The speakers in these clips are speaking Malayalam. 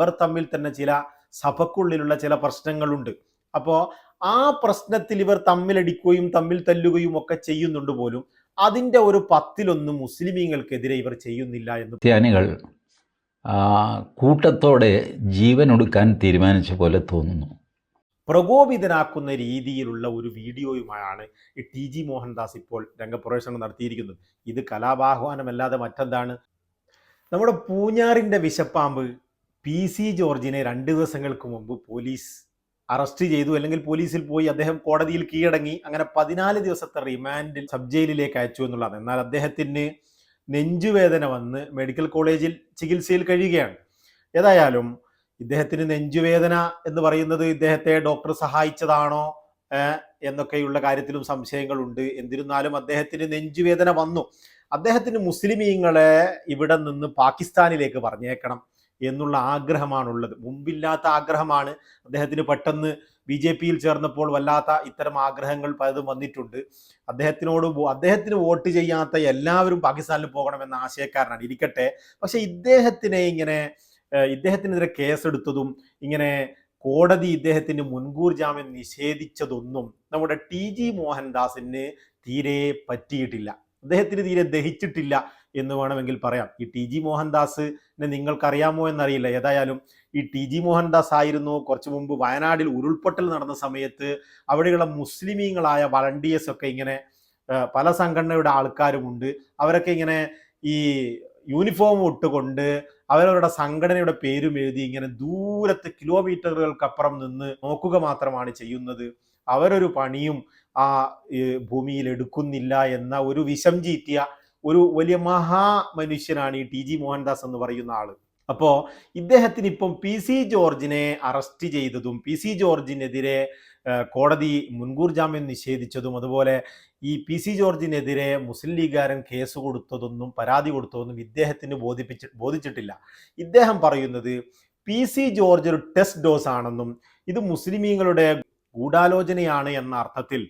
ഇവർ തമ്മിൽ തന്നെ ചില സഭക്കുള്ളിലുള്ള ചില പ്രശ്നങ്ങളുണ്ട്. അപ്പോൾ ആ പ്രശ്നത്തിൽ ഇവർ തമ്മിലടിക്കുകയും തമ്മിൽ തല്ലുകയും ഒക്കെ ചെയ്യുന്നുണ്ട് പോലും അതിന്റെ ഒരു പത്തിലൊന്ന് മുസ്ലിമീങ്ങൾക്കെതിരെ ഇവർ ചെയ്യുന്നില്ല എന്ന് ക്രിസ്ത്യാനികൾ കൂട്ടത്തോടെ ജീവനൊടുക്കാൻ തീരുമാനിച്ച പോലെ തോന്നുന്നു. പ്രകോപിതനാക്കുന്ന രീതിയിലുള്ള ഒരു വീഡിയോയുമായാണ് ഈ ടി ജി മോഹൻദാസ് ഇപ്പോൾ രംഗപ്രവേശനം നടത്തിയിരിക്കുന്നത്. ഇത് കലാപാഹ്വാനമല്ലാതെ മറ്റെന്താണ്? നമ്മുടെ പൂഞ്ഞാറിന്റെ വിശപ്പാമ്പ് പി സി ജോർജിനെ രണ്ട് ദിവസങ്ങൾക്ക് മുമ്പ് പോലീസ് അറസ്റ്റ് ചെയ്തു. അല്ലെങ്കിൽ പോലീസിൽ പോയി അദ്ദേഹം കോടതിയിൽ കീഴടങ്ങി. അങ്ങനെ പതിനാല് ദിവസത്തെ റിമാൻഡിൽ സബ് ജയിലിലേക്ക് അയച്ചു എന്നുള്ളതാണ്. എന്നാൽ അദ്ദേഹത്തിന് നെഞ്ചുവേദന വന്ന് മെഡിക്കൽ കോളേജിൽ ചികിത്സയിൽ കഴിയുകയാണ്. ഏതായാലും ഇദ്ദേഹത്തിന് നെഞ്ചുവേദന എന്ന് പറയുന്നത് ഇദ്ദേഹത്തെ ഡോക്ടർ സഹായിച്ചതാണോ എന്നൊക്കെയുള്ള കാര്യത്തിലും സംശയങ്ങളുണ്ട്. എന്നിരുന്നാലും അദ്ദേഹത്തിന് നെഞ്ചുവേദന വന്നു. അദ്ദേഹത്തിന് മുസ്ലിമീങ്ങളെ ഇവിടെ നിന്ന് പാകിസ്ഥാനിലേക്ക് പറഞ്ഞേക്കണം. എന്നുള്ള ആഗ്രഹമാണുള്ളത്. മുമ്പില്ലാത്ത ആഗ്രഹമാണ്. അദ്ദേഹത്തിന് പെട്ടെന്ന് ബി ജെ പിയിൽ ചേർന്നപ്പോൾ വല്ലാത്ത ഇത്തരം ആഗ്രഹങ്ങൾ പലതും വന്നിട്ടുണ്ട്. അദ്ദേഹത്തിനോട് അദ്ദേഹത്തിന് വോട്ട് ചെയ്യാത്ത എല്ലാവരും പാകിസ്ഥാനിൽ പോകണമെന്ന ആശയക്കാരനാണ്. ഇരിക്കട്ടെ. പക്ഷെ ഇദ്ദേഹത്തിനെ ഇങ്ങനെ ഇദ്ദേഹത്തിനെതിരെ കേസെടുത്തതും ഇങ്ങനെ കോടതി ഇദ്ദേഹത്തിന് മുൻകൂർ ജാമ്യം നിഷേധിച്ചതൊന്നും നമ്മുടെ ടി ജി മോഹൻദാസിന് തീരെ പറ്റിയിട്ടില്ല. അദ്ദേഹത്തിന് തീരെ ദഹിച്ചിട്ടില്ല. എന്ന് വേണമെങ്കിൽ പറയാം. ഈ ടി ജി മോഹൻദാസിനെ നിങ്ങൾക്കറിയാമോ എന്നറിയില്ല. ഏതായാലും ഈ ടി ജി മോഹൻദാസ് ആയിരുന്നു കുറച്ചു മുമ്പ് വയനാടിൽ ഉരുൾപൊട്ടൽ നടന്ന സമയത്ത് അവിടെയുള്ള മുസ്ലിമീങ്ങളായ വളണ്ടിയേഴ്സ് ഒക്കെ ഇങ്ങനെ പല സംഘടനയുടെ ആൾക്കാരുമുണ്ട് അവരൊക്കെ ഇങ്ങനെ ഈ യൂണിഫോം ഇട്ടുകൊണ്ട് അവരവരുടെ സംഘടനയുടെ പേരും എഴുതി ഇങ്ങനെ ദൂരത്ത് കിലോമീറ്ററുകൾക്കപ്പുറം നിന്ന് നോക്കുക മാത്രമാണ് ചെയ്യുന്നത്. അവരൊരു പണിയും ആ ഭൂമിയിൽ എടുക്കുന്നില്ല എന്ന ഒരു വിഷം ചീറ്റിയ ഒരു വലിയ മഹാ മനുഷ്യനാണ് ഈ ടി ജി മോഹൻദാസ് എന്ന് പറയുന്ന ആൾ. അപ്പോ ഇദ്ദേഹത്തിന് ഇപ്പം പി സി ജോർജിനെ അറസ്റ്റ് ചെയ്തതും പി സി ജോർജിനെതിരെ കോടതി മുൻകൂർ ജാമ്യം നിഷേധിച്ചതും അതുപോലെ ഈ പി സി ജോർജിനെതിരെ മുസ്ലിം ലീഗുകാരൻ കേസ് കൊടുത്തതൊന്നും പരാതി കൊടുത്തതൊന്നും ഇദ്ദേഹത്തിന് ബോധിപ്പിച്ച് ബോധിച്ചിട്ടില്ല. ഇദ്ദേഹം പറയുന്നത് പി സി ജോർജ് ഒരു ടെസ്റ്റ് ഡോസ് ആണെന്നും ഇത് മുസ്ലിമീങ്ങളുടെ ഗൂഢാലോചനയാണ് എന്ന അർത്ഥത്തിൽ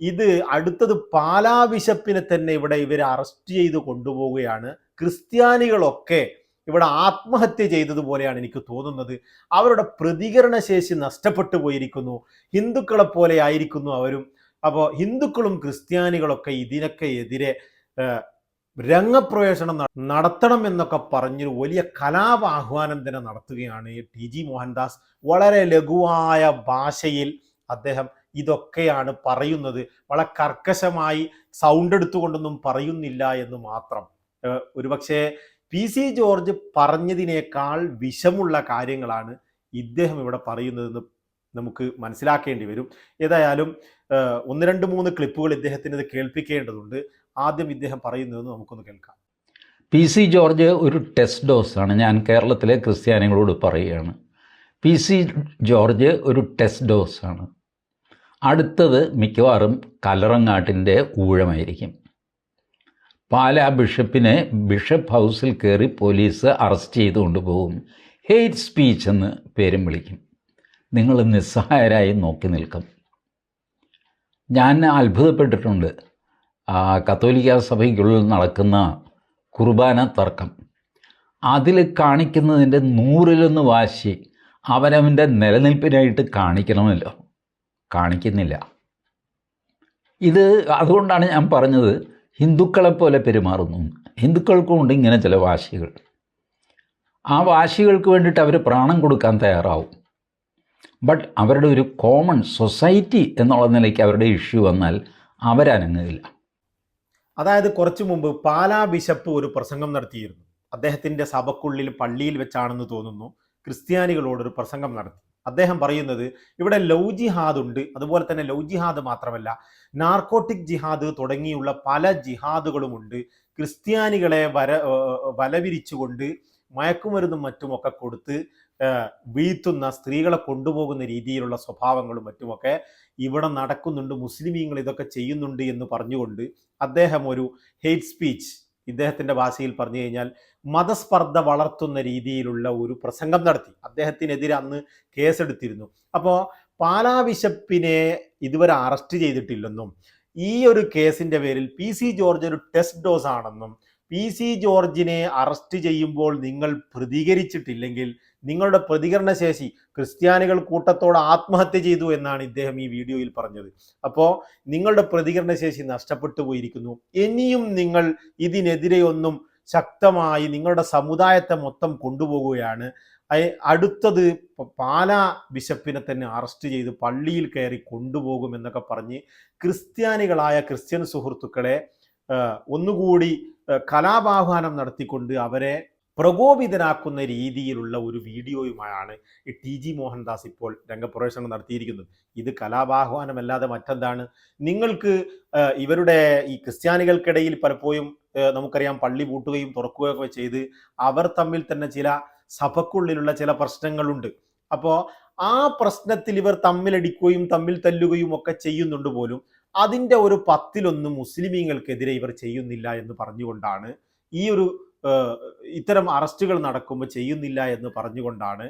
ഇത് അടുത്തത് പാലാ ബിഷപ്പിനെ തന്നെ ഇവിടെ ഇവരെ അറസ്റ്റ് ചെയ്ത് കൊണ്ടുപോവുകയാണ്. ക്രിസ്ത്യാനികളൊക്കെ ഇവിടെ ആത്മഹത്യ ചെയ്തതുപോലെയാണ് എനിക്ക് തോന്നുന്നത്. അവരുടെ പ്രതികരണശേഷി നഷ്ടപ്പെട്ടു പോയിരിക്കുന്നു. ഹിന്ദുക്കളെ പോലെ ആയിരിക്കുന്നു അവരും. അപ്പോൾ ഹിന്ദുക്കളും ക്രിസ്ത്യാനികളൊക്കെ ഇതിനൊക്കെ എതിരെ രംഗപ്രവേശനം നടത്തണം എന്നൊക്കെ പറഞ്ഞ് വലിയ കലാപാഹ്വാനം തന്നെ നടത്തുകയാണ് ടി ജി മോഹൻദാസ്. വളരെ ലഘുവായ ഭാഷയിൽ അദ്ദേഹം ഇതൊക്കെയാണ് പറയുന്നത്. വളരെ കർക്കശമായി സൗണ്ട് എടുത്തുകൊണ്ടൊന്നും പറയുന്നില്ല എന്ന് മാത്രം. ഒരുപക്ഷെ പി സി ജോർജ് പറഞ്ഞതിനേക്കാൾ വിഷമുള്ള കാര്യങ്ങളാണ് ഇദ്ദേഹം ഇവിടെ പറയുന്നതെന്ന് നമുക്ക് മനസ്സിലാക്കേണ്ടി വരും. ഏതായാലും ഒന്ന് രണ്ട് മൂന്ന് ക്ലിപ്പുകൾ ഇദ്ദേഹത്തിന് കേൾപ്പിക്കേണ്ടതുണ്ട്. ആദ്യം ഇദ്ദേഹം പറയുന്നതെന്ന് നമുക്കൊന്ന് കേൾക്കാം. പി സി ജോർജ് ഒരു ടെസ്റ്റ് ഡോസാണ് ഞാൻ കേരളത്തിലെ ക്രിസ്ത്യാനികളോട് പറയുകയാണ്. പി സി ജോർജ് ഒരു ടെസ്റ്റ് ഡോസാണ് അടുത്തത് മിക്കവാറും കലറങ്ങാട്ടിന്റെ ഊഴമായിരിക്കും. പാലാ ബിഷപ്പിനെ ബിഷപ്പ് ഹൗസിൽ കയറി പോലീസ് അറസ്റ്റ് ചെയ്ത് കൊണ്ടുപോകും. ഹെയ്റ്റ് സ്പീച്ച് എന്ന് പേരും വിളിക്കും. നിങ്ങൾ നിസ്സഹായരായി നോക്കി നിൽക്കും. ഞാൻ അത്ഭുതപ്പെട്ടിട്ടുണ്ട്. കത്തോലിക്ക സഭയ്ക്കുള്ളിൽ നടക്കുന്ന കുർബാന തർക്കം. അതിൽ കാണിക്കുന്നതിന്റെ നൂറിലൊന്ന് വാശി അവനവന്റെ നിലനിൽപ്പിനായിട്ട് കാണിക്കണമല്ലോ. കാണിക്കുന്നില്ല. ഇത് അതുകൊണ്ടാണ് ഞാൻ പറഞ്ഞത് ഹിന്ദുക്കളെ പോലെ പെരുമാറുന്നു. ഹിന്ദുക്കൾക്കും ഉണ്ട് ഇങ്ങനെ ചില വാശികൾ. ആ വാശികൾക്ക് വേണ്ടിയിട്ട് അവർ പ്രാണം കൊടുക്കാൻ തയ്യാറാവും. ബട്ട് അവരുടെ ഒരു കോമൺ സൊസൈറ്റി എന്നുള്ള നിലയ്ക്ക് അവരുടെ ഇഷ്യൂ വന്നാൽ അവരനങ്ങുകയില്ല. അതായത് കുറച്ചു മുമ്പ് പാലാ ബിഷപ്പ് ഒരു പ്രസംഗം നടത്തിയിരുന്നു. അദ്ദേഹത്തിന്റെ സഭക്കുള്ളിൽ പള്ളിയിൽ വെച്ചാണെന്ന് തോന്നുന്നു ക്രിസ്ത്യാനികളോട് ഒരു പ്രസംഗം നടത്തി. അദ്ദേഹം പറയുന്നത് ഇവിടെ ലവ് ജിഹാദ് ഉണ്ട്. അതുപോലെ തന്നെ ലവ് ജിഹാദ് മാത്രമല്ല നാർക്കോട്ടിക് ജിഹാദ് തുടങ്ങിയുള്ള പല ജിഹാദുകളുമുണ്ട് ക്രിസ്ത്യാനികളെ വര വലവിരിച്ചുകൊണ്ട് മയക്കുമരുന്നും മറ്റുമൊക്കെ കൊടുത്ത് വീഴ്ത്തുന്ന സ്ത്രീകളെ കൊണ്ടുപോകുന്ന രീതിയിലുള്ള സ്വഭാവങ്ങളും മറ്റുമൊക്കെ ഇവിടെ നടക്കുന്നുണ്ട്. മുസ്ലിമീങ്ങൾ ഇതൊക്കെ ചെയ്യുന്നുണ്ട് എന്ന് പറഞ്ഞുകൊണ്ട് അദ്ദേഹം ഒരു ഹെയ്റ്റ് സ്പീച്ച് ഇദ്ദേഹത്തിന്റെ ഭാഷയിൽ പറഞ്ഞു കഴിഞ്ഞാൽ മതസ്പർദ്ധ വളർത്തുന്ന രീതിയിലുള്ള ഒരു പ്രസംഗം നടത്തി. അദ്ദേഹത്തിനെതിരെ അന്ന് കേസെടുത്തിരുന്നു. അപ്പോൾ പാലാ ബിഷപ്പിനെ ഇതുവരെ അറസ്റ്റ് ചെയ്തിട്ടില്ലെന്നും ഈ ഒരു കേസിന്റെ പേരിൽ പി സി ജോർജ് ഒരു ടെസ്റ്റ് ഡോസ് ആണെന്നും പി സി ജോർജിനെ അറസ്റ്റ് ചെയ്യുമ്പോൾ നിങ്ങൾ പ്രതികരിച്ചിട്ടില്ലെങ്കിൽ നിങ്ങളുടെ പ്രതികരണ ശേഷി ക്രിസ്ത്യാനികൾ കൂട്ടത്തോടെ ആത്മഹത്യ ചെയ്തു എന്നാണ് ഇദ്ദേഹം ഈ വീഡിയോയിൽ പറഞ്ഞത്. അപ്പോൾ നിങ്ങളുടെ പ്രതികരണ ശേഷി നഷ്ടപ്പെട്ടു പോയിരിക്കുന്നു. ഇനിയും നിങ്ങൾ ഇതിനെതിരെ ഒന്നും ശക്തമായി നിങ്ങളുടെ സമുദായത്തെ മൊത്തം കൊണ്ടുപോകുകയാണ്. അടുത്തത് പാലാ ബിഷപ്പിനെ തന്നെ അറസ്റ്റ് ചെയ്ത് പള്ളിയിൽ കയറി കൊണ്ടുപോകും എന്നൊക്കെ പറഞ്ഞ് ക്രിസ്ത്യാനികളായ ക്രിസ്ത്യൻ സുഹൃത്തുക്കളെ ഒന്നുകൂടി കലാപാഹ്വാനം നടത്തിക്കൊണ്ട് അവരെ പ്രകോപിതനാക്കുന്ന രീതിയിലുള്ള ഒരു വീഡിയോയുമായാണ് ടി ജി മോഹൻദാസ് ഇപ്പോൾ രംഗപ്രവേശനം നടത്തിയിരിക്കുന്നത്. ഇത് കലാപാഹ്വാനമല്ലാതെ മറ്റെന്താണ്? നിങ്ങൾക്ക് ഇവരുടെ ഈ ക്രിസ്ത്യാനികൾക്കിടയിൽ പലപ്പോഴും നമുക്കറിയാം പള്ളി പൂട്ടുകയും തുറക്കുകയൊക്കെ ചെയ്ത് അവർ തമ്മിൽ തന്നെ ചില സഭക്കുള്ളിലുള്ള ചില പ്രശ്നങ്ങളുണ്ട്. അപ്പോൾ ആ പ്രശ്നത്തിൽ ഇവർ തമ്മിലടിക്കുകയും തമ്മിൽ തല്ലുകയും ഒക്കെ ചെയ്യുന്നുണ്ട് പോലും അതിന്റെ ഒരു പത്തിലൊന്നും മുസ്ലിമീങ്ങൾക്കെതിരെ ഇവർ ചെയ്യുന്നില്ല എന്ന് പറഞ്ഞുകൊണ്ടാണ് ഈ ഒരു ഇത്തരം അറസ്റ്റുകൾ നടക്കുമ്പോൾ ചെയ്യുന്നില്ല എന്ന് പറഞ്ഞുകൊണ്ടാണ്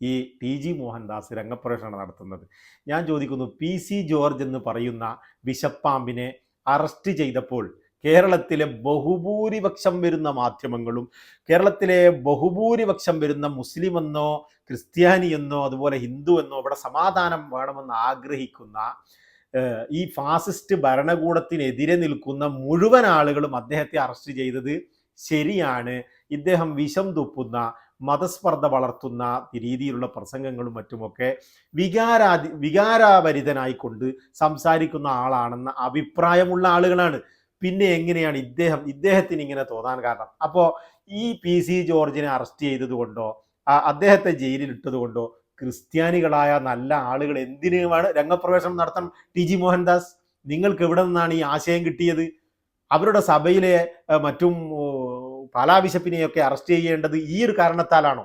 ഈ ടി ജി മോഹൻദാസ് രംഗപ്രവേശനം നടത്തുന്നത്. ഞാൻ ചോദിക്കുന്നു പി സി ജോർജ് എന്ന് പറയുന്ന വിശപ്പാമ്പിനെ അറസ്റ്റ് ചെയ്തപ്പോൾ കേരളത്തിലെ ബഹുഭൂരിപക്ഷം വരുന്ന മാധ്യമങ്ങളും കേരളത്തിലെ ബഹുഭൂരിപക്ഷം വരുന്ന മുസ്ലിം എന്നോ ക്രിസ്ത്യാനി എന്നോ അതുപോലെ ഹിന്ദു എന്നോ ഇവിടെ സമാധാനം വേണമെന്ന് ആഗ്രഹിക്കുന്ന ഈ ഫാസിസ്റ്റ് ഭരണകൂടത്തിനെതിരെ നിൽക്കുന്ന മുഴുവൻ ആളുകളും അദ്ദേഹത്തെ അറസ്റ്റ് ചെയ്തത് ശരിയാണ്. ഇദ്ദേഹം വിഷം തുപ്പുന്ന മതസ്പർദ്ധ വളർത്തുന്ന രീതിയിലുള്ള പ്രസംഗങ്ങളും മറ്റുമൊക്കെ വികാരാധി വികാരാഭരിതനായിക്കൊണ്ട് സംസാരിക്കുന്ന ആളാണെന്ന അഭിപ്രായമുള്ള ആളുകളാണ്. പിന്നെ എങ്ങനെയാണ് ഇദ്ദേഹം ഇദ്ദേഹത്തിന് ഇങ്ങനെ തോന്നാൻ കാരണം? അപ്പോൾ ഈ പി സി ജോർജിനെ അറസ്റ്റ് ചെയ്തതുകൊണ്ടോ അദ്ദേഹത്തെ ജയിലിൽ ഇട്ടതുകൊണ്ടോ ക്രിസ്ത്യാനികളായ നല്ല ആളുകൾ എന്തിനുമാണ് രംഗപ്രവേശനം നടത്തണം? ടി ജി മോഹൻദാസ് നിങ്ങൾക്ക് എവിടെ നിന്നാണ് ഈ ആശയം കിട്ടിയത്? അവരുടെ സഭയിലെ മറ്റും പാലാ ബിഷപ്പിനെയൊക്കെ അറസ്റ്റ് ചെയ്യേണ്ടത് ഈ ഒരു കാരണത്താലാണോ?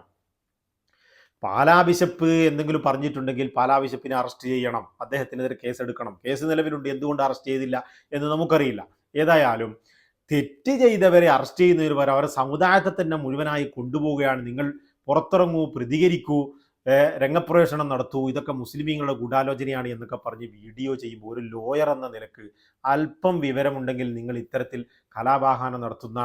പാലാ ബിഷപ്പ് എന്തെങ്കിലും പറഞ്ഞിട്ടുണ്ടെങ്കിൽ പാലാ ബിഷപ്പിനെ അറസ്റ്റ് ചെയ്യണം. അദ്ദേഹത്തിനെതിരെ കേസ് എടുക്കണം കേസ് നിലവിലുണ്ട്. എന്തുകൊണ്ട് അറസ്റ്റ് ചെയ്തില്ല എന്ന് നമുക്കറിയില്ല. ഏതായാലും തെറ്റ് ചെയ്തവരെ അറസ്റ്റ് ചെയ്യുന്നതിന് പകരം അവരെ സമുദായത്തെ തന്നെ മുഴുവനായി കൊണ്ടുപോവുകയാണ്. നിങ്ങൾ പുറത്തിറങ്ങൂ പ്രതികരിക്കൂ. രംഗപ്രവേശനം നടത്തൂ ഇതൊക്കെ മുസ്ലിമീങ്ങളുടെ ഗൂഢാലോചനയാണ് എന്നൊക്കെ പറഞ്ഞ് വീഡിയോ ചെയ്യുമ്പോൾ ഒരു ലോയർ എന്ന നിലയ്ക്ക് അല്പം വിവരമുണ്ടെങ്കിൽ നിങ്ങൾ ഇത്തരത്തിൽ കലാവാഹനം നടത്തുന്ന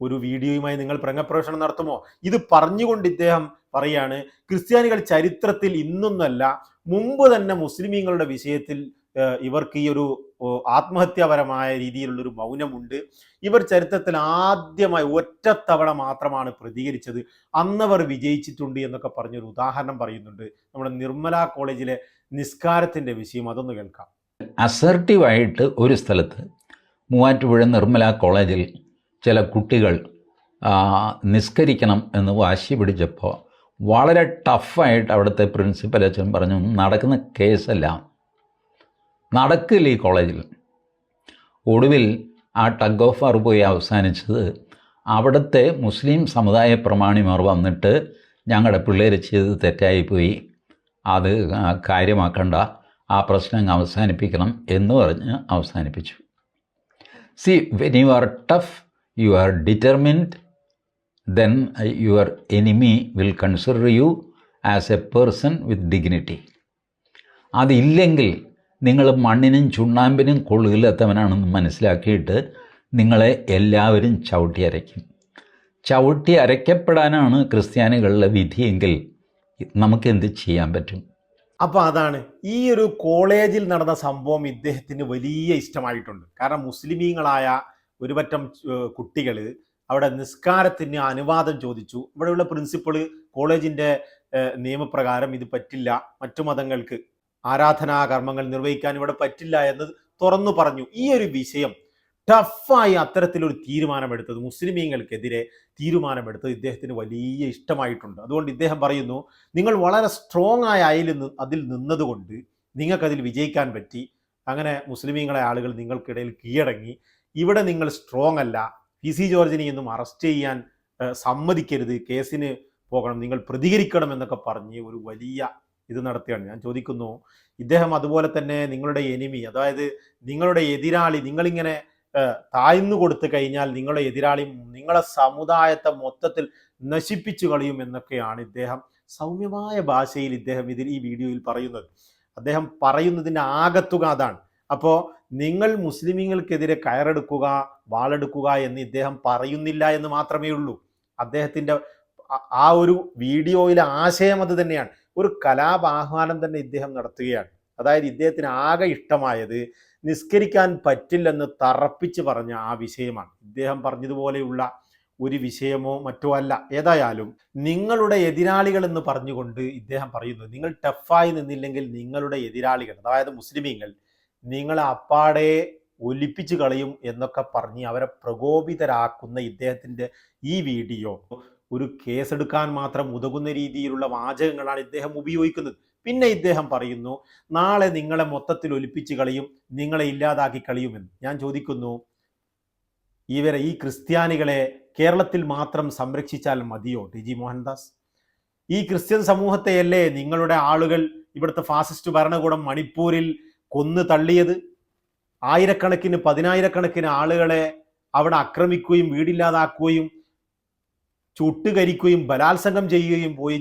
ഒരു വീഡിയോയുമായി നിങ്ങൾ രംഗപ്രവേശനം നടത്തുമോ? ഇത് പറഞ്ഞുകൊണ്ട് ഇദ്ദേഹം പറയാണ് ക്രിസ്ത്യാനികൾ ചരിത്രത്തിൽ ഇന്നൊന്നല്ല മുമ്പ് തന്നെ മുസ്ലിമീങ്ങളുടെ വിഷയത്തിൽ ഇവർക്ക് ഈ ഒരു ആത്മഹത്യാപരമായ രീതിയിലുള്ള ഒരു മൗനമുണ്ട്. ഇവർ ചരിത്രത്തിൽ ആദ്യമായി ഒറ്റത്തവണ മാത്രമാണ് പ്രതികരിച്ചത്. അന്നവർ വിജയിച്ചിട്ടുണ്ട് എന്നൊക്കെ പറഞ്ഞൊരു ഉദാഹരണം പറയുന്നുണ്ട് നമ്മുടെ നിർമ്മല കോളേജിലെ നിസ്കാരത്തിന്റെ വിഷയം. അതൊന്ന് കേൾക്കാം. അസർട്ടീവായിട്ട് ഒരു സ്ഥലത്ത് മൂവാറ്റുപുഴ നിർമ്മല കോളേജിൽ ചില കുട്ടികൾ നിസ്കരിക്കണം എന്ന് വാശി പിടിച്ചപ്പോൾ വളരെ ടഫായിട്ട് അവിടുത്തെ പ്രിൻസിപ്പൽ അച്ഛൻ പറഞ്ഞു നടക്കുന്ന കേസല്ല. നടക്കില്ല ഈ കോളേജിൽ. ഒടുവിൽ ആ ടഗ് ഓഫ് വാർ പോയി അവസാനിച്ചത് അവിടുത്തെ മുസ്ലിം സമുദായ പ്രമാണിമാർ വന്നിട്ട് ഞങ്ങളുടെ പിള്ളേർ ചെയ്ത് തെറ്റായിപ്പോയി. അത് കാര്യമാക്കണ്ട. ആ പ്രശ്നം അവസാനിപ്പിക്കണം എന്ന് പറഞ്ഞ് അവസാനിപ്പിച്ചു. See when you are tough you are determined then your enemy will consider you as a person with dignity അതില്ലെങ്കിൽ നിങ്ങൾ മണ്ണിനും ചുണ്ണാമ്പിനും കൊള്ളില്ലാത്തവനാണെന്ന് മനസ്സിലാക്കിയിട്ട് നിങ്ങളെ എല്ലാവരും ചവിട്ടി അരയ്ക്കും. ചവിട്ടി അരയ്ക്കപ്പെടാനാണ് ക്രിസ്ത്യാനികളുടെ വിധിയെങ്കിൽ നമുക്കെന്ത് ചെയ്യാൻ പറ്റും? അപ്പോൾ അതാണ്. ഈ ഒരു കോളേജിൽ നടന്ന സംഭവം ഇദ്ദേഹത്തിന് വലിയ ഇഷ്ടമായിട്ടുണ്ട്. കാരണം മുസ്ലിമീങ്ങളായ ഒരുപറ്റം കുട്ടികൾ അവിടെ നിസ്കാരത്തിന് അനുവാദം ചോദിച്ചു. ഇവിടെയുള്ള പ്രിൻസിപ്പൾ കോളേജിന്റെ നിയമപ്രകാരം ഇത് പറ്റില്ല. മറ്റു മതങ്ങൾക്ക് ആരാധനാ കർമ്മങ്ങൾ നിർവഹിക്കാൻ ഇവിടെ പറ്റില്ല എന്ന് തുറന്നു പറഞ്ഞു. ഈ ഒരു വിഷയം ടഫായി അത്തരത്തിലൊരു തീരുമാനമെടുത്തത് മുസ്ലിമീങ്ങൾക്കെതിരെ തീരുമാനമെടുത്തത് ഇദ്ദേഹത്തിന് വലിയ ഇഷ്ടമായിട്ടുണ്ട്. അതുകൊണ്ട് ഇദ്ദേഹം പറയുന്നു നിങ്ങൾ വളരെ സ്ട്രോങ് ആയ അതിൽ അതിൽ നിന്നതുകൊണ്ട് നിങ്ങൾക്കതിൽ വിജയിക്കാൻ പറ്റി. അങ്ങനെ മുസ്ലിമീങ്ങളെ ആളുകൾ നിങ്ങൾക്കിടയിൽ കീഴടങ്ങി. ഇവിടെ നിങ്ങൾ സ്ട്രോങ് അല്ല. പി സി ജോർജിനെ ഒന്നും അറസ്റ്റ് ചെയ്യാൻ സമ്മതിക്കരുത്. കേസിന് പോകണം. നിങ്ങൾ പ്രതികരിക്കണം എന്നൊക്കെ പറഞ്ഞ് ഒരു വലിയ ഇത് നടത്തുകയാണ് ഞാൻ ചോദിക്കുന്നു ഇദ്ദേഹം അതുപോലെ തന്നെ നിങ്ങളുടെ എനിമി അതായത് നിങ്ങളുടെ എതിരാളി നിങ്ങളിങ്ങനെ താഴ്ന്നു കൊടുത്തു കഴിഞ്ഞാൽ നിങ്ങളുടെ എതിരാളി നിങ്ങളെ സമുദായത്തെ മൊത്തത്തിൽ നശിപ്പിച്ചു കളയും എന്നൊക്കെയാണ് ഇദ്ദേഹം സൗമ്യമായ ഭാഷയിൽ ഇദ്ദേഹം ഇതിൽ ഈ വീഡിയോയിൽ പറയുന്നത്. അദ്ദേഹം പറയുന്നതിന്റെ ആകത്തുക അതാണ്. അപ്പോൾ നിങ്ങൾ മുസ്ലിമീങ്ങൾക്കെതിരെ കയറെടുക്കുക വാളെടുക്കുക എന്ന് ഇദ്ദേഹം പറയുന്നില്ല എന്ന് മാത്രമേ ഉള്ളൂ. അദ്ദേഹത്തിന്റെ ആ ഒരു വീഡിയോയിലെ ആശയം അത് തന്നെയാണ്. ഒരു കലാപാഹ്വാനം തന്നെ ഇദ്ദേഹം നടത്തുകയാണ്. അതായത് ഇദ്ദേഹത്തിന് ആകെ ഇഷ്ടമായത് നിസ്കരിക്കാൻ പറ്റില്ലെന്ന് തറപ്പിച്ച് പറഞ്ഞ ആ വിഷയമാണ്. ഇദ്ദേഹം പറഞ്ഞതുപോലെയുള്ള ഒരു വിഷയമോ മറ്റോ അല്ല. ഏതായാലും നിങ്ങളുടെ എതിരാളികൾ എന്ന് പറഞ്ഞുകൊണ്ട് ഇദ്ദേഹം പറയുന്നു നിങ്ങൾ ടഫായി നിന്നില്ലെങ്കിൽ നിങ്ങളുടെ എതിരാളികൾ അതായത് മുസ്ലിമീങ്ങൾ നിങ്ങളെ അപ്പാടെ ഒലിപ്പിച്ചു കളയും എന്നൊക്കെ പറഞ്ഞ് അവരെ പ്രകോപിതരാക്കുന്ന ഇദ്ദേഹത്തിന്റെ ഈ വീഡിയോ ഒരു കേസെടുക്കാൻ മാത്രം ഉതകുന്ന രീതിയിലുള്ള വാചകങ്ങളാണ് ഇദ്ദേഹം ഉപയോഗിക്കുന്നത്. പിന്നെ ഇദ്ദേഹം പറയുന്നു നാളെ നിങ്ങളെ മൊത്തത്തിൽ ഒലിപ്പിച്ച് കളിയും നിങ്ങളെ ഇല്ലാതാക്കി കളിയുമെന്ന് ഞാൻ ചോദിക്കുന്നു ഇവരെ ഈ ക്രിസ്ത്യാനികളെ കേരളത്തിൽ മാത്രം സംരക്ഷിച്ചാൽ മതിയോ ടി ജി മോഹൻദാസ്? ഈ ക്രിസ്ത്യൻ സമൂഹത്തെയല്ലേ നിങ്ങളുടെ ആളുകൾ ഇവിടുത്തെ ഫാസിസ്റ്റ് ഭരണകൂടം മണിപ്പൂരിൽ കൊന്നു തള്ളിയത്? ആയിരക്കണക്കിന് പതിനായിരക്കണക്കിന് ആളുകളെ അവിടെ ആക്രമിക്കുകയും വീടില്ലാതാക്കുകയും ചുട്ടുകരിക്കുകയും ബലാത്സംഗം ചെയ്യുകയും പോയി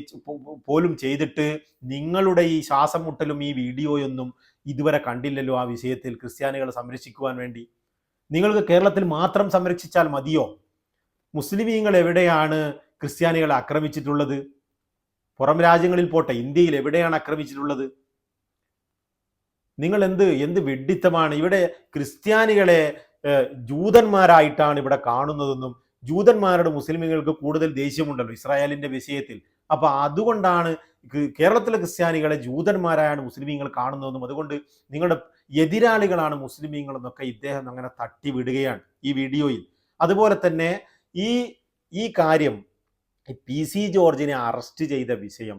പോലും ചെയ്തിട്ട് നിങ്ങളുടെ ഈ ശ്വാസം മുട്ടലും ഈ വീഡിയോയൊന്നും ഇതുവരെ കണ്ടില്ലല്ലോ ആ വിഷയത്തിൽ ക്രിസ്ത്യാനികളെ സംരക്ഷിക്കുവാൻ വേണ്ടി. നിങ്ങൾക്ക് കേരളത്തിൽ മാത്രം സംരക്ഷിച്ചാൽ മതിയോ? മുസ്ലിമീങ്ങൾ എവിടെയാണ് ക്രിസ്ത്യാനികളെ ആക്രമിച്ചിട്ടുള്ളത്? പുറം രാജ്യങ്ങളിൽ പോട്ടെ ഇന്ത്യയിൽ എവിടെയാണ് ആക്രമിച്ചിട്ടുള്ളത്? നിങ്ങൾ എന്ത് എന്ത് വെഡിത്തമാണ് ഇവിടെ ക്രിസ്ത്യാനികളെ ജൂതന്മാരായിട്ടാണ് ഇവിടെ കാണുന്നതെന്നും ജൂതന്മാരുടെ മുസ്ലിമുകൾക്ക് കൂടുതൽ ദേഷ്യമുണ്ടല്ലോ ഇസ്രായേലിന്റെ വിഷയത്തിൽ. അപ്പൊ അതുകൊണ്ടാണ് കേരളത്തിലെ ക്രിസ്ത്യാനികളെ ജൂതന്മാരായാണ് മുസ്ലിമീങ്ങൾ കാണുന്നതെന്നും അതുകൊണ്ട് നിങ്ങളുടെ എതിരാളികളാണ് മുസ്ലിമീങ്ങൾ എന്നൊക്കെ ഇദ്ദേഹം അങ്ങനെ തട്ടിവിടുകയാണ് ഈ വീഡിയോയിൽ. അതുപോലെ തന്നെ ഈ ഈ കാര്യം പി സി ജോർജിനെ അറസ്റ്റ് ചെയ്ത വിഷയം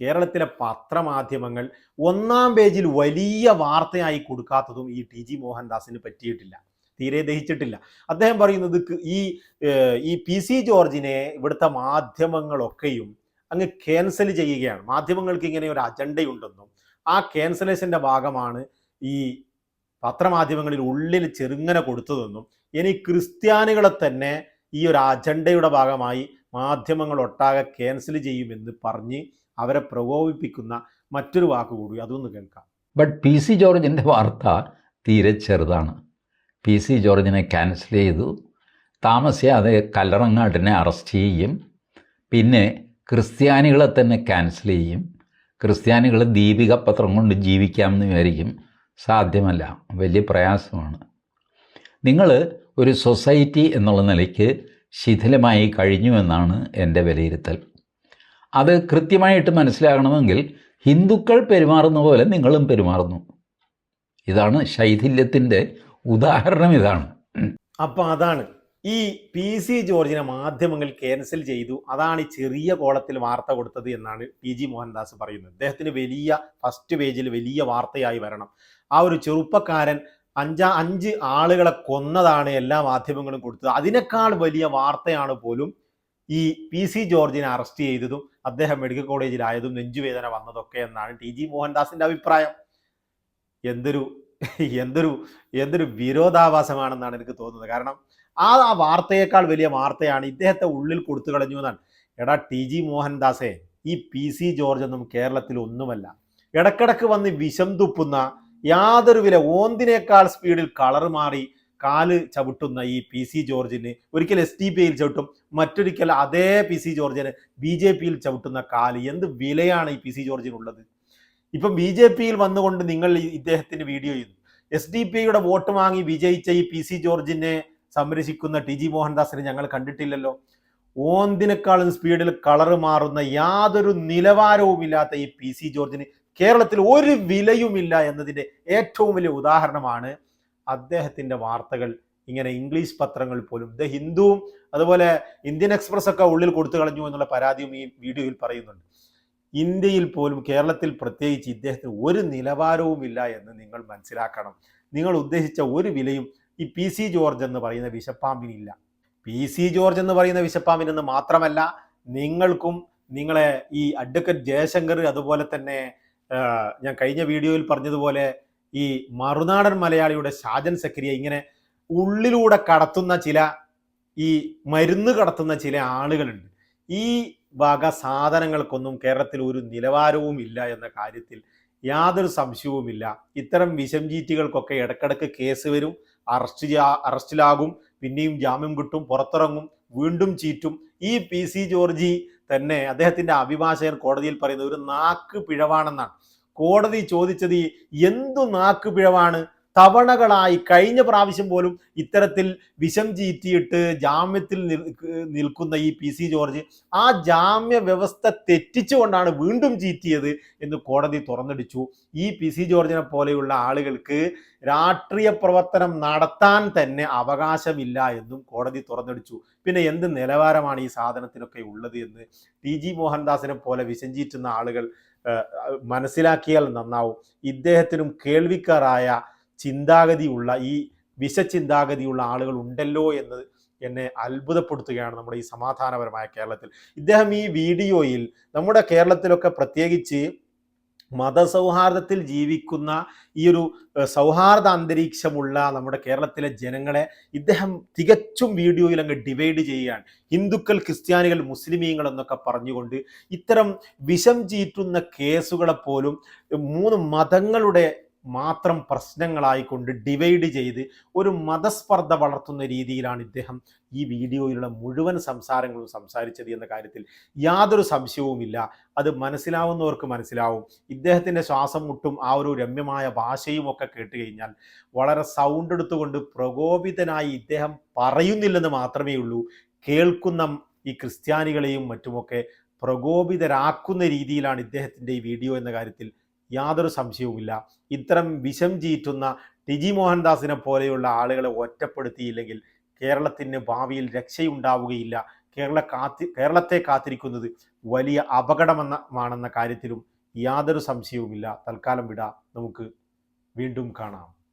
കേരളത്തിലെ പത്രമാധ്യമങ്ങൾ ഒന്നാം പേജിൽ വലിയ വാർത്തയായി കൊടുക്കാത്തതും ഈ ടി ജി മോഹൻദാസിന് പറ്റിയിട്ടില്ല. തീരെ ദഹിച്ചിട്ടില്ല. അദ്ദേഹം പറയുന്നത് ഈ ഈ പി സി ജോർജിനെ ഇവിടുത്തെ മാധ്യമങ്ങളൊക്കെയും അങ്ങ് ക്യാൻസൽ ചെയ്യുകയാണ്. മാധ്യമങ്ങൾക്ക് ഇങ്ങനെ ഒരു അജണ്ടയുണ്ടെന്നും ആ ക്യാൻസലേഷന്റെ ഭാഗമാണ് ഈ പത്രമാധ്യമങ്ങളിൽ ഉള്ളിൽ ചെറുങ്ങനെ കൊടുത്തതെന്നും ഇനി ക്രിസ്ത്യാനികളെ തന്നെ ഈ ഒരു അജണ്ടയുടെ ഭാഗമായി മാധ്യമങ്ങൾ ഒട്ടാകെ ക്യാൻസൽ ചെയ്യുമെന്ന് പറഞ്ഞ് അവരെ പ്രകോപിപ്പിക്കുന്ന മറ്റൊരു വാക്കുകൂടി. അതൊന്ന് കേൾക്കാം. ബട്ട് പി സി ജോർജിന്റെ വാർത്ത തീരെ ചെറുതാണ്. പി സി ജോർജിനെ ക്യാൻസൽ ചെയ്തു. താമസിയാതെ കല്ലറങ്ങാട്ടിനെ അറസ്റ്റ് ചെയ്യും. പിന്നെ ക്രിസ്ത്യാനികളെ തന്നെ ക്യാൻസൽ ചെയ്യും. ക്രിസ്ത്യാനികൾ ദീപിക പത്രം കൊണ്ട് ജീവിക്കാമെന്ന് വിചാരിക്കും. സാധ്യമല്ല. വലിയ പ്രയാസമാണ്. നിങ്ങൾ ഒരു സൊസൈറ്റി എന്നുള്ള നിലയ്ക്ക് ശിഥിലമായി കഴിഞ്ഞു എന്നാണ് എന്റെ വിലയിരുത്തൽ. അത് കൃത്യമായിട്ട് മനസ്സിലാകണമെങ്കിൽ ഹിന്ദുക്കൾ പെരുമാറുന്ന പോലെ നിങ്ങളും പെരുമാറുന്നു. ഇതാണ് ശൈഥില്യത്തിന്റെ ഉദാഹരണം ഇതാണ്. അപ്പൊ അതാണ്. ഈ പി സി ജോർജിനെ മാധ്യമങ്ങൾ ക്യാൻസൽ ചെയ്തു. അതാണ് ഈ ചെറിയ കോളത്തിൽ വാർത്ത കൊടുത്തത് എന്നാണ് പി ജി മോഹൻദാസ് പറയുന്നത്. അദ്ദേഹത്തിന് വലിയ ഫസ്റ്റ് പേജിൽ വലിയ വാർത്തയായി വരണം. ആ ഒരു ചെറുപ്പക്കാരൻ അഞ്ചാ അഞ്ച് ആളുകളെ കൊന്നതാണ് എല്ലാ മാധ്യമങ്ങളും കൊടുത്തത്. അതിനേക്കാൾ വലിയ വാർത്തയാണ് പോലും ഈ പി സി ജോർജിനെ അറസ്റ്റ് ചെയ്തതും അദ്ദേഹം മെഡിക്കൽ കോളേജിലായതും നെഞ്ചുവേദന വന്നതൊക്കെ എന്നാണ് ടി ജി മോഹൻദാസിന്റെ അഭിപ്രായം. എന്തൊരു എന്തൊരു എന്തൊരു വിരോധാഭാസമാണെന്നാണ് എനിക്ക് തോന്നുന്നത്. കാരണം ആ ആ വാർത്തയേക്കാൾ വലിയ വാർത്തയാണ് ഇദ്ദേഹത്തെ ഉള്ളിൽ കൊടുത്തു കളഞ്ഞു എന്നാണ്. എടാ ടി ജി മോഹൻദാസെ ഈ പി സി ജോർജ് ഒന്നും കേരളത്തിൽ ഒന്നുമല്ല. ഇടക്കിടക്ക് വന്ന് വിഷം തുപ്പുന്ന യാതൊരു വില ഓന്തിനേക്കാൾ സ്പീഡിൽ കളർ മാറി കാൽ ചവിട്ടുന്ന ഈ പി സി ജോർജിന് ഒരിക്കൽ എസ് ടി പിയിൽ ചവിട്ടും മറ്റൊരിക്കൽ അതേ പി സി ജോർജിന് ബി ജെ പിയിൽ ചവിട്ടുന്ന കാൽ. എന്ത് വിലയാണ് ഈ പി സി ജോർജിനുള്ളത്? ഇപ്പം ബി ജെ പിയിൽ വന്നുകൊണ്ട് നിങ്ങൾ ഇദ്ദേഹത്തിന് വീഡിയോ ചെയ്തു എസ് ഡി പി യുടെ വോട്ട് വാങ്ങി വിജയിച്ച ഈ പി സി ജോർജിനെ സംരക്ഷിക്കുന്ന ടി ജി മോഹൻദാസിനെ ഞങ്ങൾ കണ്ടിട്ടില്ലല്ലോ. ഓന്തിനേക്കാളും സ്പീഡിൽ കളർ മാറുന്ന യാതൊരു നിലവാരവുമില്ലാത്ത ഈ പി സി ജോർജിന് കേരളത്തിൽ ഒരു വിലയുമില്ല എന്നതിന്റെ ഏറ്റവും വലിയ ഉദാഹരണമാണ് അദ്ദേഹത്തിന്റെ വാർത്തകൾ. ഇങ്ങനെ ഇംഗ്ലീഷ് പത്രങ്ങൾ പോലും. ദ ഹിന്ദുവും അതുപോലെ ഇന്ത്യൻ എക്സ്പ്രസ് ഒക്കെ ഉള്ളിൽ കൊടുത്തു കളഞ്ഞു എന്നുള്ള പരാതിയും ഈ വീഡിയോയിൽ പറയുന്നുണ്ട്. ഇന്ത്യയിൽ പോലും കേരളത്തിൽ പ്രത്യേകിച്ച് ഇദ്ദേഹത്തിന് ഒരു നിലവാരവുമില്ല എന്ന് നിങ്ങൾ മനസ്സിലാക്കണം. നിങ്ങൾ ഉദ്ദേശിച്ച ഒരു വിലയും ഈ പി സി ജോർജ് എന്ന് പറയുന്ന വിശപ്പാമ്പിനില്ല. പി സി ജോർജ് എന്ന് പറയുന്ന വിശപ്പാമ്പിനെന്ന് മാത്രമല്ല നിങ്ങൾക്കും നിങ്ങളെ ഈ അഡ്വക്കറ്റ് ജയശങ്കർ അതുപോലെ തന്നെ ഞാൻ കഴിഞ്ഞ വീഡിയോയിൽ പറഞ്ഞതുപോലെ ഈ മറുനാടൻ മലയാളിയുടെ ഷാജൻ സക്രിയ ഇങ്ങനെ ഉള്ളിലൂടെ കടത്തുന്ന ചില ഈ മരുന്ന് കടത്തുന്ന ചില ആളുകളുണ്ട്. ഈ വക സാധനങ്ങൾക്കൊന്നും കേരളത്തിൽ ഒരു നിലവാരവും ഇല്ല എന്ന കാര്യത്തിൽ യാതൊരു സംശയവുമില്ല ഇത്തരം വിഷംജീറ്റികൾക്കൊക്കെ ഇടക്കിടക്ക് കേസ് വരും. അറസ്റ്റ് അറസ്റ്റിലാകും. പിന്നെയും ജാമ്യം കിട്ടും പുറത്തിറങ്ങും വീണ്ടും ചീറ്റും. ഈ പി സി ജോർജി തന്നെ അദ്ദേഹത്തിന്റെ അഭിഭാഷകൻ കോടതിയിൽ പറയുന്നത് ഒരു നാക്ക് പിഴവാണെന്നാണ്. കോടതി ചോദിച്ചത് എന്തു നാക്ക് പിഴവാണ്? തവണകളായി കഴിഞ്ഞ പ്രാവശ്യം പോലും ഇത്തരത്തിൽ വിഷം ചീറ്റിയിട്ട് ജാമ്യത്തിൽ നിൽക്കുന്ന ഈ പി സി ജോർജ് ആ ജാമ്യ വ്യവസ്ഥ തെറ്റിച്ചുകൊണ്ടാണ് വീണ്ടും ചീറ്റിയത് എന്ന് കോടതി തുറന്നടിച്ചു. ഈ പി സി ജോർജിനെ പോലെയുള്ള ആളുകൾക്ക് രാഷ്ട്രീയ പ്രവർത്തനം നടത്താൻ തന്നെ അവകാശമില്ല എന്നും കോടതി തുറന്നടിച്ചു. പിന്നെ എന്ത് നിലവാരമാണ് ഈ സാധനത്തിനൊക്കെ ഉള്ളത് എന്ന് ടി ജി മോഹൻദാസിനെ പോലെ വിഷം ചീറ്റുന്ന ആളുകൾ മനസ്സിലാക്കിയാൽ നന്നാവും. ഇദ്ദേഹത്തിനും കേൾവിക്കാരായ ചിന്താഗതിയുള്ള ഈ വിശചിന്താഗതിയുള്ള ആളുകൾ ഉണ്ടല്ലോ എന്ന് എന്നെ അത്ഭുതപ്പെടുത്തുകയാണ് നമ്മുടെ ഈ സമാധാനപരമായ കേരളത്തിൽ. ഇദ്ദേഹം ഈ വീഡിയോയിൽ നമ്മുടെ കേരളത്തിലൊക്കെ പ്രത്യേകിച്ച് മതസൗഹാർദ്ദത്തിൽ ജീവിക്കുന്ന ഈ ഒരു സൗഹാർദ്ദ അന്തരീക്ഷമുള്ള നമ്മുടെ കേരളത്തിലെ ജനങ്ങളെ ഇദ്ദേഹം തികച്ചും വീഡിയോയിൽ അങ്ങ് ഡിവൈഡ് ചെയ്യുകയാണ്. ഹിന്ദുക്കൾ ക്രിസ്ത്യാനികൾ മുസ്ലിമീങ്ങൾ എന്നൊക്കെ പറഞ്ഞുകൊണ്ട് ഇത്തരം വിഷം ചീറ്റുന്ന കേസുകളെ പോലും മൂന്ന് മതങ്ങളുടെ മാത്രം പ്രശ്നങ്ങളായിക്കൊണ്ട് ഡിവൈഡ് ചെയ്ത് ഒരു മതസ്പർദ്ധ വളർത്തുന്ന രീതിയിലാണ് ഇദ്ദേഹം ഈ വീഡിയോയിലുള്ള മുഴുവൻ സംസാരങ്ങളും സംസാരിച്ചത് എന്ന കാര്യത്തിൽ യാതൊരു സംശയവുമില്ല. അത് മനസ്സിലാവുന്നവർക്ക് മനസ്സിലാവും. ഇദ്ദേഹത്തിന്റെ ശ്വാസം മുട്ടും ആ ഒരു രമ്യമായ ഭാഷയും ഒക്കെ കേട്ട് കഴിഞ്ഞാൽ വളരെ സൗണ്ട് എടുത്തുകൊണ്ട് പ്രകോപിതനായി ഇദ്ദേഹം പറയുന്നില്ലെന്ന് മാത്രമേ ഉള്ളൂ. കേൾക്കുന്ന ഈ ക്രിസ്ത്യാനികളെയും മറ്റുമൊക്കെ പ്രകോപിതരാക്കുന്ന രീതിയിലാണ് ഇദ്ദേഹത്തിന്റെ ഈ വീഡിയോ എന്ന കാര്യത്തിൽ യാതൊരു സംശയവുമില്ല. ഇത്തരം വിഷം ചീറ്റുന്ന ടിജി മോഹൻദാസിനെ പോലെയുള്ള ആളുകളെ ഒറ്റപ്പെടുത്തിയില്ലെങ്കിൽ കേരളത്തിന് ഭാവിയിൽ രക്ഷയുണ്ടാവുകയില്ല. കേരള കാത്തി കേരളത്തെ കാത്തിരിക്കുന്നത് വലിയ അപകടമെന്നമാണെന്ന കാര്യത്തിലും യാതൊരു സംശയവുമില്ല. തൽക്കാലം വിട. നമുക്ക് വീണ്ടും കാണാം.